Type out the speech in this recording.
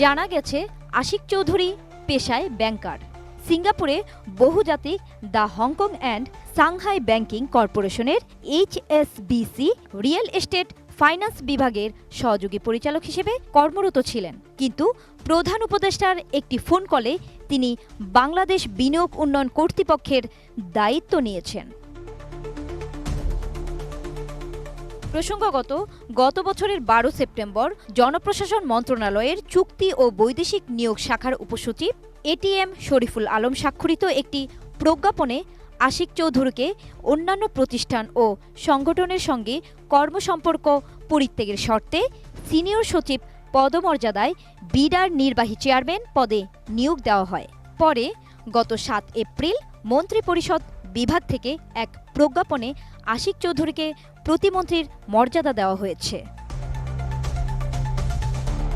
জানা গেছে, আশিক চৌধুরী পেশায় ব্যাংকার। সিঙ্গাপুরে বহুজাতিক the Hong Kong and Shanghai banking কর্পোরেশনের এইচএসবিসি রিয়েল এস্টেট ফাইন্যান্স বিভাগের সহযোগী পরিচালক হিসেবে কর্মরত ছিলেন। কিন্তু প্রধান উপদেষ্টার একটি ফোন কলে তিনি বাংলাদেশ বিনিয়োগ উন্নয়ন কর্তৃপক্ষের দায়িত্ব নিয়েছেন। প্রসঙ্গগত, গত বছরের বারো সেপ্টেম্বর জনপ্রশাসন মন্ত্রণালয়ের চুক্তি ও বৈদেশিক নিয়োগ শাখার উপসচিব এটিএম শরীফুল আলম স্বাক্ষরিত একটি প্রজ্ঞাপনে আশিক চৌধুরীকে অন্যান্য প্রতিষ্ঠান ও সংগঠনের সঙ্গে কর্মসম্পর্ক পরিত্যাগের শর্তে সিনিয়র সচিব পদমর্যাদায় বিডার নির্বাহী চেয়ারম্যান পদে নিয়োগ দেওয়া হয়। পরে গত সাত এপ্রিল মন্ত্রিপরিষদ বিভাগ থেকে এক প্রজ্ঞাপনে আশিক চৌধুরীকে প্রতিমন্ত্রীর মর্যাদা দেওয়া হয়েছে।